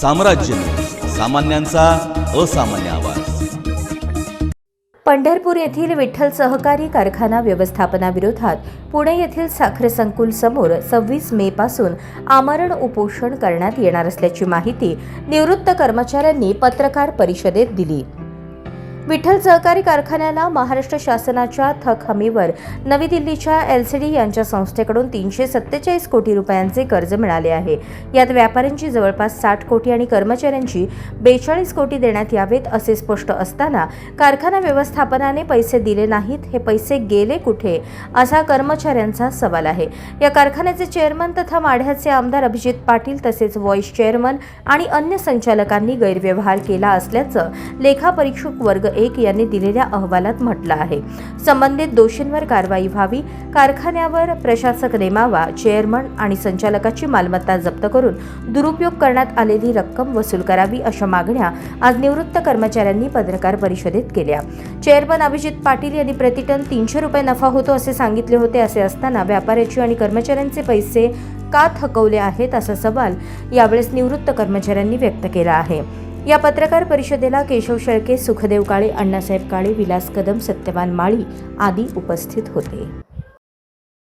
साम्राज्य सामान्यांचा असामान्य आवाज. पंढरपूर येथील विठ्ठल सहकारी कारखाना व्यवस्थापनाविरोधात पुणे येथील साखर संकुल समोर सव्वीस मे पासून आमरण उपोषण करण्यात येणार असल्याची माहिती निवृत्त कर्मचाऱ्यांनी पत्रकार परिषदेत दिली. विठ्ठल सहकारी कारखान्याला महाराष्ट्र शासनाच्या थक हमीवर नवी दिल्लीच्या एल सी डी यांच्या संस्थेकडून तीनशे सत्तेचाळीस कोटी रुपयांचे कर्ज मिळाले आहे. यात व्यापाऱ्यांची जवळपास साठ कोटी आणि कर्मचाऱ्यांची बेचाळीस कोटी देण्यात यावेत असे स्पष्ट असताना कारखाना व्यवस्थापनाने पैसे दिले नाहीत हे पैसे गेले कुठे? असा कर्मचाऱ्यांचा सवाल आहे. या कारखान्याचे चेअरमन तथा माढ्याचे आमदार अभिजित पाटील तसेच व्हॉइस चेअरमन आणि अन्य संचालकांनी गैरव्यवहार केला असल्याचं लेखापरीक्षक वर्ग एक यांनी दिलेल्या अहवालात म्हटलं आहे. संबंधित दोषींवर कारवाई व्हावी कारखान्यावर प्रशासक नेमावा चेअरमन आणि संचालकाची मालमत्ता जप्त करून दुरुपयोग करण्यात आलेली रक्कम वसूल करावी अशा मागण्या आज निवृत्त कर्मचाऱ्यांनी पत्रकार परिषदेत केल्या. चेअरमन अभिजित पाटील यांनी प्रतिटन तीनशे रुपये नफा होतो असे सांगितले होते असे असताना व्यापाऱ्याची आणि कर्मचाऱ्यांचे पैसे का थकवले आहेत असा सवाल यावेळेस निवृत्त कर्मचाऱ्यांनी व्यक्त केला आहे. या पत्रकार परिषदेला केशव शेळके सुखदेव काळे अण्णासाहेब काळे विलास कदम सत्यवान माळी आदी उपस्थित होते.